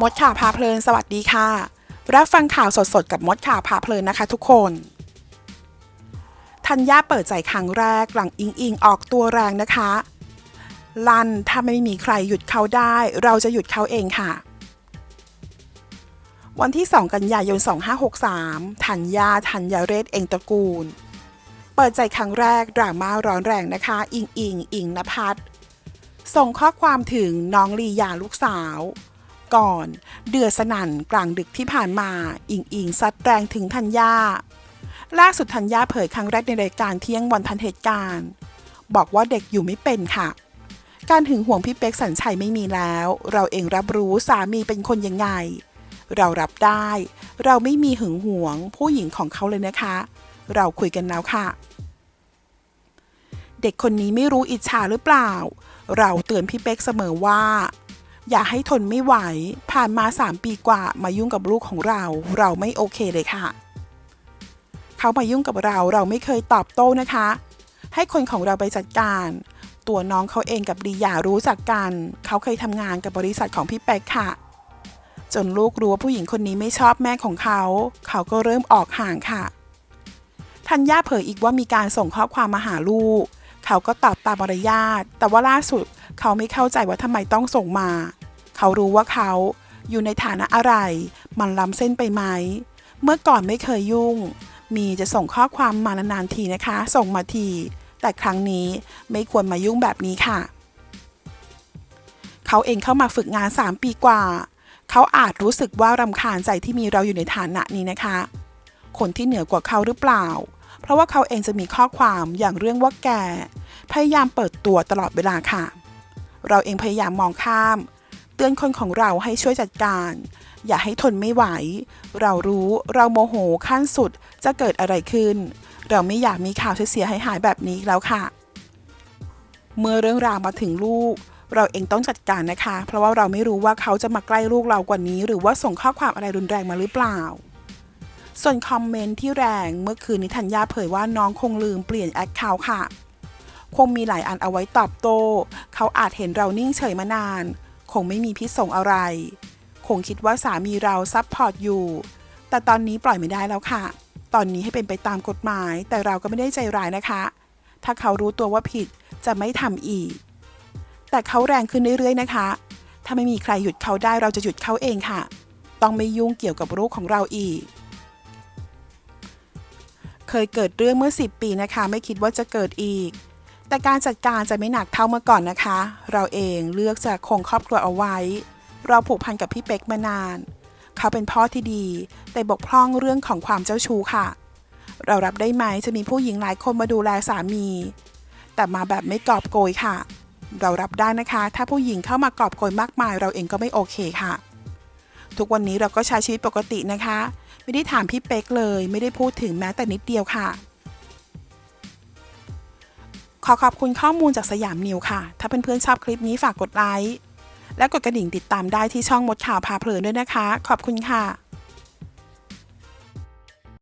มดข่าวพาเพลิน สวัสดีค่ะ รับฟังข่าวสดๆ กับมดข่าวพาเพลินนะคะทุกคนธัญญาเปิดใจครั้งแรกหลังอิงอิงออกตัวแรงนะคะ ลันถ้าไม่มีใครหยุดเขาได้ เราจะหยุดเขาเองค่ะ วันที่ 2 กันยายน 2563ธัญญาธัญญาเรศเองตระกูล เปิดใจครั้งแรกดราม่าร้อนแรงนะคะ อิงอิงอิงนภัทรส่งข้อความถึงน้องลียาลูกสาว ก่อน เดือดสนั่นกลางดึกที่ผ่านมา อิงอิงซัดแรงถึงธัญญาล่าสุดธัญญาเผยครั้งแรกในรายการเที่ยงวันทันเหตุการณ์ บอกว่าเด็กอยู่ไม่เป็นค่ะ การหึงห่วงพี่เป๊กสัญชัยไม่มีแล้ว เราเองรับรู้สามีเป็นคนยังไง เรารับได้ เราไม่มีหึงหวง ผู้หญิงของเขาเลยนะคะ เราคุยกันแล้วค่ะ เด็กคนนี้ไม่รู้อิจฉาหรือเปล่า เราเตือนพี่เป๊กเสมอว่า อย่าให้ทนไม่ไหว ผ่านมา 3 ปีกว่ามายุ่งกับลูกของเรา เราไม่โอเคเลยค่ะ เขามายุ่งกับเราเราไม่เคยตอบโต้นะคะ ให้คนของเราไปจัดการ ตัวน้องเขาเองกับลียารู้จักกัน เขาเคยทำงานกับบริษัทของพี่เป๊กค่ะ จนลูกรู้ว่าผู้หญิงคนนี้ไม่ชอบแม่ของเขา เขาก็เริ่มออกห่างค่ะธัญญาเผยอีกว่ามีการส่งข้อความมาหาลูก เขาก็ตอบตามมารยาท แต่ว่าล่าสุดเขาไม่เข้าใจว่าทำไมต้องส่งมา เขารู้ว่าเขาอยู่ในฐานะอะไร มันล้ำเส้นไปไหม เมื่อก่อนไม่เคยยุ่ง มีจะส่งข้อความมานานๆทีนะคะ ส่งมาที แต่ครั้งนี้ไม่ควรมายุ่งแบบนี้ค่ะ เขาเองเข้ามาฝึกงาน 3 ปีกว่า เขาอาจรู้สึกว่ารำคาญใจที่มีเราอยู่ในฐานะนี้นะคะ คนที่เหนือกว่าเขาหรือเปล่า ราะว่าเขาเองจะมีข้อความอย่างเรื่องว่าแก พยายามเปิดตัวตลอดเวลาค่ะ เราเองพยายามมองข้าม เตือนคนของเราให้ช่วยจัดการ อย่าให้ทนไม่ไหว เรารู้เราโมโหขั้นสุดจะเกิดอะไรขึ้น เราไม่อยากมีข่าวเสียหายหายแบบนี้แล้วค่ะ เมื่อเรื่องราวมาถึงลูก เราเองต้องจัดการนะคะ เพราะว่าเราไม่รู้ว่าเขาจะมาใกล้ลูกเรากว่านี้ หรือว่าส่งข้อความอะไรรุนแรงมาหรือเปล่า ส่วนคอมเมนต์ที่แรงเมื่อคืนนิธัญญาเผยว่าน้องคงลืมเปลี่ยนแอคเคาท์ค่ะ คงมีหลายอันเอาไว้ตอบโต้เขาอาจเห็นเรานิ่งเฉยมานาน คงไม่มีพิษสงอะไร คงคิดว่าสามีเราซับพอร์ตอยู่ แต่ตอนนี้ปล่อยไม่ได้แล้วค่ะ ตอนนี้ให้เป็นไปตามกฎหมาย แต่เราก็ไม่ได้ใจร้ายนะคะ ถ้าเขารู้ตัวว่าผิดจะไม่ทำอีก แต่เขาแรงขึ้นเรื่อยๆนะคะ ถ้าไม่มีใครหยุดเขาได้เราจะหยุดเขาเองค่ะ ต้องไม่ยุ่งเกี่ยวกับลูกของเราอีก เคยเกิดเรื่องเมื่อ 10 ปีนะคะ ไม่คิดว่าจะเกิดอีก แต่การจัดการจะไม่หนักเท่าเมื่อก่อนนะคะ เราเองเลือกจะคงครอบครัวเอาไว้ เราผูกพันกับพี่เป๊กมานาน เขาเป็นพ่อที่ดี แต่บกพร่องเรื่องของความเจ้าชู้ค่ะ เรารับได้ไหมจะมีผู้หญิงหลายคนมาดูแลสามี แต่มาแบบไม่กอบโกยค่ะ เรารับได้นะคะ ถ้าผู้หญิงเข้ามากอบโกยมากมาย เราเองก็ไม่โอเคค่ะ ทุกวันนี้เราก็ใช้ชีวิตปกตินะคะ ไม่ได้ถามพี่เป๊กเลย ไม่ได้พูดถึงแม้แต่นิดเดียวค่ะ ขอขอบคุณข้อมูลจากสยามนิวค่ะ ถ้าเพื่อนๆชอบคลิปนี้ฝากกดไลค์และกดกระดิ่งติดตามได้ที่ช่องมดข่าวพาเพลินด้วยนะคะ ขอบคุณค่ะ